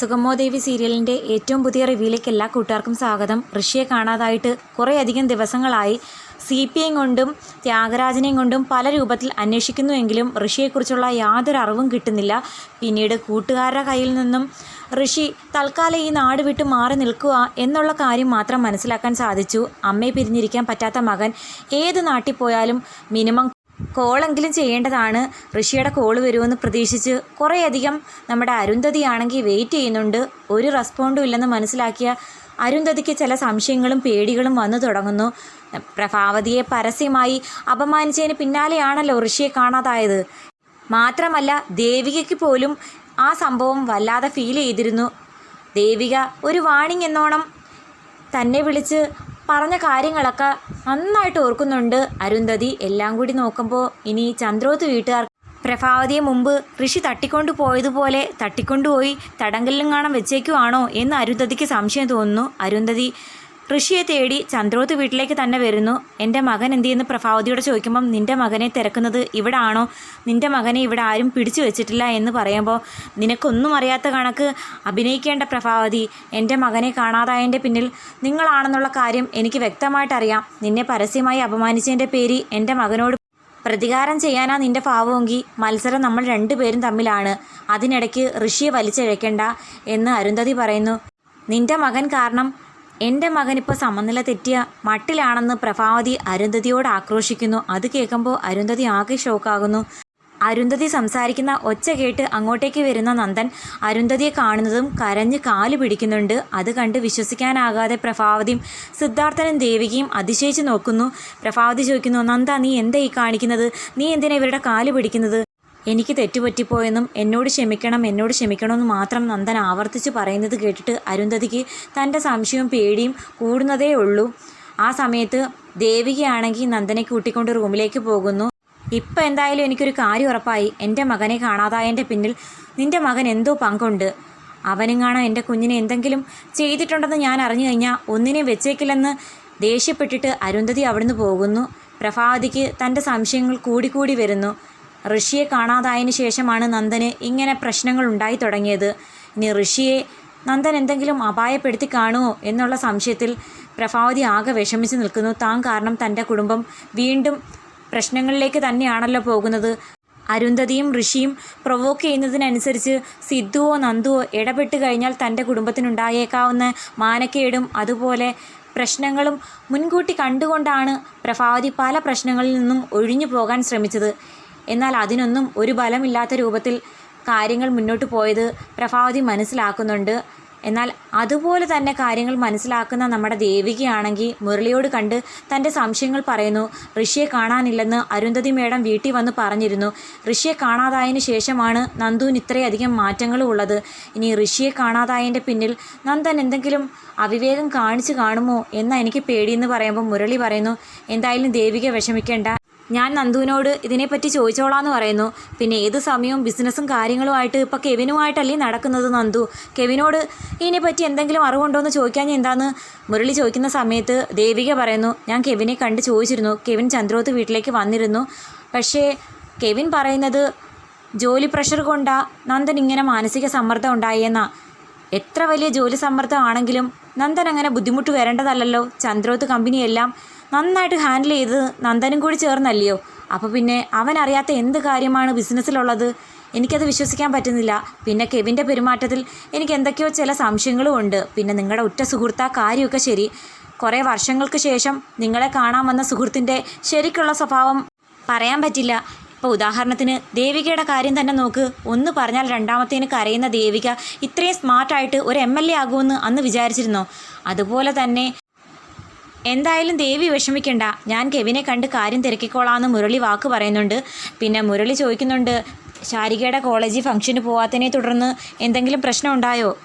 സുഗമോ ദേവി സീരിയലിന്റെ ഏറ്റവും പുതിയ റിവ്യൂയിലേക്ക് എല്ലാ കൂട്ടുകാർക്കും സ്വാഗതം. ഋഷിയെ കാണാതായിട്ട് കുറേയധികം ദിവസങ്ങളായി സി പി ഐ കൊണ്ടും ത്യാഗരാജനെയും കൊണ്ടും പല രൂപത്തിൽ അന്വേഷിക്കുന്നുവെങ്കിലും ഋഷിയെക്കുറിച്ചുള്ള യാതൊരു അറിവും കിട്ടുന്നില്ല. പിന്നീട് കൂട്ടുകാരുടെ കയ്യിൽ നിന്നും ഋഷി തൽക്കാലം ഈ നാട് വിട്ട് മാറി നിൽക്കുക എന്നുള്ള കാര്യം മാത്രം മനസ്സിലാക്കാൻ സാധിച്ചു. അമ്മയെ പിരിഞ്ഞിരിക്കാൻ പറ്റാത്ത മകൻ ഏത് നാട്ടിൽ പോയാലും മിനിമം കോളെങ്കിലും ചെയ്യേണ്ടതാണ്. ഋഷിയുടെ കോൾ വരുമെന്ന് പ്രതീക്ഷിച്ച് കുറേയധികം നമ്മുടെ അരുന്ധതി അരുന്ധതിയാണെങ്കിൽ വെയിറ്റ് ചെയ്യുന്നുണ്ട്. ഒരു റെസ്പോണ്ടും ഇല്ലെന്ന് മനസ്സിലാക്കിയ അരുന്ധതിക്ക് ചില സംശയങ്ങളും പേടികളും വന്നു തുടങ്ങുന്നു. പ്രഭാവതിയെ പരസ്യമായി അപമാനിച്ചതിന് പിന്നാലെയാണല്ലോ ഋഷിയെ കാണാതായത്. മാത്രമല്ല ദേവികയ്ക്ക് പോലും ആ സംഭവം വല്ലാതെ ഫീൽ ചെയ്തിരുന്നു. ദേവിക ഒരു വാണിംഗ് എന്നോണം തന്നെ വിളിച്ച് പറഞ്ഞ കാര്യങ്ങളൊക്കെ നന്നായിട്ട് ഓർക്കുന്നുണ്ട് അരുന്ധതി. എല്ലാം കൂടി നോക്കുമ്പോൾ ഇനി ചന്ദ്രോത്ത് വീട്ടുകാർ പ്രഭാവതിയെ മുമ്പ് ഋഷി തട്ടിക്കൊണ്ടു പോയതുപോലെ തട്ടിക്കൊണ്ടുപോയി തടങ്കലിലും കാണാൻ വെച്ചേക്കുവാണോ എന്ന് അരുന്ധതിക്ക് സംശയം തോന്നുന്നു. അരുന്ധതി ഋഷിയെ തേടി ചന്ദ്രോത്ത് വീട്ടിലേക്ക് തന്നെ വരുന്നു. എന്റെ മകൻ എന്തിയെന്ന് പ്രഭാവതിയോട് ചോദിക്കുമ്പം നിന്റെ മകനെ തിരക്കുന്നത് ഇവിടെ ആണോ നിന്റെ മകനെ ഇവിടെ ആരും പിടിച്ചു വെച്ചിട്ടില്ല എന്ന് പറയുമ്പോൾ നിനക്കൊന്നും അറിയാത്ത കണക്ക്. അഭിനയിക്കേണ്ട പ്രഭാവതി എന്റെ മകനെ കാണാതായതിന്റെ പിന്നിൽ നിങ്ങളാണെന്നുള്ള കാര്യം എനിക്ക് വ്യക്തമായിട്ടറിയാം. നിന്നെ പരസ്യമായി അപമാനിച്ചതിന്റെ പേര് എന്റെ മകനോട് പ്രതികാരം ചെയ്യാനാ നിന്റെ ഭാവമെങ്കിൽ മത്സരം നമ്മൾ രണ്ടുപേരും തമ്മിലാണ്. അതിനിടയ്ക്ക് ഋഷിയെ വലിച്ചഴക്കേണ്ട എന്ന് അരുന്ധതി പറയുന്നു. നിന്റെ മകൻ കാരണം എന്റെ മകൻ ഇപ്പോൾ സമനില തെറ്റിയ മട്ടിലാണെന്ന് പ്രഭാവതി അരുന്ധതിയോട് ആക്രോശിക്കുന്നു. അത് കേൾക്കുമ്പോൾ അരുന്ധതി ആകെ ഷോക്കാകുന്നു. അരുന്ധതി സംസാരിക്കുന്ന ഒച്ച കേട്ട് അങ്ങോട്ടേക്ക് വരുന്ന നന്ദൻ അരുന്ധതിയെ കാണുന്നതും കരഞ്ഞ് കാൽ പിടിക്കുന്നുണ്ട്. അത് കണ്ട് വിശ്വസിക്കാനാകാതെ പ്രഭാവതിയും സിദ്ധാർത്ഥനും ദേവികയും അതിശയിച്ച് നോക്കുന്നു. പ്രഭാവതി ചോദിക്കുന്നു നന്ദ നീ എന്താ ഈ കാണിക്കുന്നത്? നീ എന്തിനാ ഇവരുടെ കാൽ പിടിക്കുന്നത്? എനിക്ക് തെറ്റുപറ്റിപ്പോയെന്നും എന്നോട് ക്ഷമിക്കണം എന്നോട് ക്ഷമിക്കണമെന്ന് മാത്രം നന്ദൻ ആവർത്തിച്ച് പറയുന്നത് കേട്ടിട്ട് അരുന്ധതിക്ക് തന്റെ സംശയവും പേടിയും കൂടുന്നതേ ഉള്ളൂ. ആ സമയത്ത് ദേവികയാണെങ്കിൽ നന്ദനെ കൂട്ടിക്കൊണ്ട് റൂമിലേക്ക് പോകുന്നു. ഇപ്പം എന്തായാലും എനിക്കൊരു കാര്യം ഉറപ്പായി. എന്റെ മകനെ കാണാതായതിന്റെ പിന്നിൽ നിന്റെ മകൻ എന്തോ പങ്കുണ്ട്. അവനും കാണാൻ എന്റെ കുഞ്ഞിനെ എന്തെങ്കിലും ചെയ്തിട്ടുണ്ടെന്ന് ഞാൻ അറിഞ്ഞു കഴിഞ്ഞാൽ ഒന്നിനെ വെച്ചേക്കില്ലെന്ന് ദേഷ്യപ്പെട്ടിട്ട് അരുന്ധതി അവിടുന്ന് പോകുന്നു. പ്രഭാവതിക്ക് തന്റെ സംശയങ്ങൾ കൂടിക്കൂടി വരുന്നു. ഋഷിയെ കാണാതായതിനു ശേഷമാണ് നന്ദന് ഇങ്ങനെ പ്രശ്നങ്ങൾ ഉണ്ടായി തുടങ്ങിയത്. ഇനി ഋഷിയെ നന്ദൻ എന്തെങ്കിലും അപായപ്പെടുത്തി കാണുമോ എന്നുള്ള സംശയത്തിൽ പ്രഭാവതി ആകെ വിഷമിച്ച് നിൽക്കുന്നു. താൻ കാരണം തന്റെ കുടുംബം വീണ്ടും പ്രശ്നങ്ങളിലേക്ക് തന്നെയാണല്ലോ പോകുന്നത്. അരുന്ധതിയും ഋഷിയും പ്രൊവോക്ക് ചെയ്യുന്നതിനനുസരിച്ച് സിദ്ധുവോ നന്ദുവോ ഇടപെട്ട് കഴിഞ്ഞാൽ തന്റെ കുടുംബത്തിനുണ്ടായേക്കാവുന്ന മാനക്കേടും അതുപോലെ പ്രശ്നങ്ങളും മുൻകൂട്ടി കണ്ടുകൊണ്ടാണ് പ്രഭാവതി പല പ്രശ്നങ്ങളിൽ നിന്നും ഒഴിഞ്ഞു പോകാൻ ശ്രമിച്ചത്. എന്നാൽ അതിനൊന്നും ഒരു ബലമില്ലാത്ത രൂപത്തിൽ കാര്യങ്ങൾ മുന്നോട്ട് പോയത് പ്രഭാവതി മനസ്സിലാക്കുന്നുണ്ട്. എന്നാൽ അതുപോലെ തന്നെ കാര്യങ്ങൾ മനസ്സിലാക്കുന്ന നമ്മുടെ ദേവികയാണെങ്കിൽ മുരളിയോട് കണ്ട് തന്റെ സംശയങ്ങൾ പറയുന്നു. ഋഷിയെ കാണാനില്ലെന്ന് അരുന്ധതി മേഡം വീട്ടിൽ വന്ന് പറഞ്ഞിരുന്നു. ഋഷിയെ കാണാതായതിന് ശേഷമാണ് നന്ദുവിന് ഇത്രയധികം മാറ്റങ്ങൾ ഉള്ളത്. ഇനി ഋഷിയെ കാണാതായതിന്റെ പിന്നിൽ നന്ദൻ എന്തെങ്കിലും അവിവേകം കാണിച്ചു കാണുമോ എന്നാ എനിക്ക് പേടിയെന്ന് പറയുമ്പോൾ മുരളി പറയുന്നു എന്തായാലും ദേവിക വിഷമിക്കേണ്ട. ഞാൻ നന്ദുവിനോട് ഇതിനെപ്പറ്റി ചോദിച്ചോളാന്ന് പറയുന്നു. പിന്നെ ഏത് സമയവും ബിസിനസ്സും കാര്യങ്ങളുമായിട്ട് ഇപ്പോൾ കെവിനുമായിട്ടല്ലേ നടക്കുന്നത് നന്ദു? കെവിനോട് ഇതിനെപ്പറ്റി എന്തെങ്കിലും അറിവുണ്ടോ എന്ന് ചോദിക്കാൻ എന്താന്ന് മുരളി ചോദിക്കുന്ന സമയത്ത് ദേവിക പറയുന്നു ഞാൻ കെവിനെ കണ്ട് ചോദിച്ചിരുന്നു. കെവിൻ ചന്ദ്രോത്ത് വീട്ടിലേക്ക് വന്നിരുന്നു. പക്ഷേ കെവിൻ പറയുന്നത് ജോലി പ്രഷർ കൊണ്ടാ നന്ദൻ ഇങ്ങനെ മാനസിക സമ്മർദ്ദം ഉണ്ടായെന്നാ. എത്ര വലിയ ജോലി സമ്മർദ്ദമാണെങ്കിലും നന്ദൻ അങ്ങനെ ബുദ്ധിമുട്ട് വരേണ്ടതല്ലല്ലോ. ചന്ദ്രോത്ത് കമ്പനിയെല്ലാം നന്നായിട്ട് ഹാൻഡിൽ ചെയ്ത് നന്ദനും കൂടി ചേർന്നല്ലയോ? അപ്പോൾ പിന്നെ അവൻ അറിയാത്ത എന്ത് കാര്യമാണ് ബിസിനസ്സിലുള്ളത് എനിക്കത് വിശ്വസിക്കാൻ പറ്റുന്നില്ല. പിന്നെ കെവിന്റെ പെരുമാറ്റത്തിൽ എനിക്ക് എന്തൊക്കെയോ ചില സംശയങ്ങളും ഉണ്ട്. പിന്നെ നിങ്ങളുടെ ഉറ്റ സുഹൃത്താ കാര്യമൊക്കെ ശരി. കുറേ വർഷങ്ങൾക്ക് ശേഷം നിങ്ങളെ കാണാൻ വന്ന സുഹൃത്തിന്റെ ശരിക്കുള്ള സ്വഭാവം പറയാൻ പറ്റില്ല. ഇപ്പോൾ ഉദാഹരണത്തിന് ദേവികയുടെ കാര്യം തന്നെ നോക്ക്. ഒന്ന് പറഞ്ഞാൽ രണ്ടാമത്തേന് കരയുന്ന ദേവിക ഇത്രയും സ്മാർട്ടായിട്ട് ഒരു എം എൽ എ ആകുമെന്ന് അന്ന് വിചാരിച്ചിരുന്നോ? അതുപോലെ തന്നെ എന്തായാലും ദേവി വിഷമിക്കണ്ട. ഞാൻ കെവിനെ കണ്ട് കാര്യം തിരക്കിക്കോളാമെന്ന് മുരളി വാക്ക് പറയുന്നുണ്ട്. പിന്നെ മുരളി ചോദിക്കുന്നുണ്ട് ശാരികയുടെ കോളേജിൽ ഫംഗ്ഷന് പോവാത്തതിനെ തുടർന്ന് എന്തെങ്കിലും പ്രശ്നം ഉണ്ടായോ?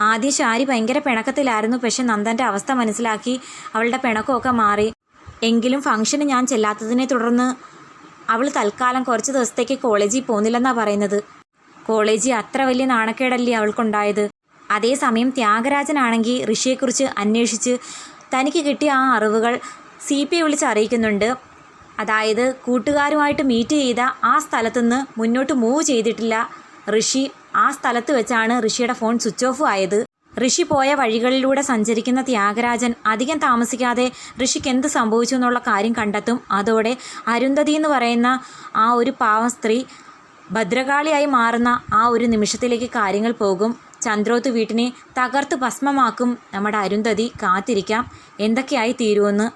ആദ്യം ശാരി ഭയങ്കര പിണക്കത്തിലായിരുന്നു. പക്ഷെ നന്ദന്റെ അവസ്ഥ മനസ്സിലാക്കി അവളുടെ പിണക്കമൊക്കെ മാറി. എങ്കിലും ഫംഗ്ഷന് ഞാൻ ചെല്ലാത്തതിനെ തുടർന്ന് അവൾ തൽക്കാലം കുറച്ച് ദിവസത്തേക്ക് കോളേജിൽ പോകുന്നില്ലെന്നാണ് പറയുന്നത്. കോളേജിൽ അത്ര വലിയ നാണക്കേടല്ലേ അവൾക്കുണ്ടായത്. അതേസമയം ത്യാഗരാജനാണെങ്കിൽ ഋഷിയെക്കുറിച്ച് അന്വേഷിച്ച് തനിക്ക് കിട്ടിയ ആ അറിവുകൾ സി പി വിളിച്ച് അറിയിക്കുന്നുണ്ട്. അതായത് കൂട്ടുകാരുമായിട്ട് മീറ്റ് ചെയ്ത ആ സ്ഥലത്തുനിന്ന് മുന്നോട്ട് മൂവ് ചെയ്തിട്ടില്ല ഋഷി. ആ സ്ഥലത്ത് വെച്ചാണ് ഋഷിയുടെ ഫോൺ സ്വിച്ച് ഓഫ് ആയത്. ഋഷി പോയ വഴികളിലൂടെ സഞ്ചരിക്കുന്ന ത്യാഗരാജൻ അധികം താമസിക്കാതെ ഋഷിക്ക് എന്ത് സംഭവിച്ചു എന്നുള്ള കാര്യം കണ്ടെത്തും. അതോടെ അരുന്ധതി എന്ന് പറയുന്ന ആ ഒരു പാവം സ്ത്രീ ഭദ്രകാളിയായി മാറുന്ന ആ ഒരു നിമിഷത്തിലേക്ക് കാര്യങ്ങൾ പോകും. ചന്ദ്രോത്ത് വീട്ടിനെ തകർത്ത് ഭസ്മമാക്കും നമ്മുടെ അരുന്ധതി കാത്തിരിക്കാം. എന്തൊക്കെയായി തീരുമെന്ന്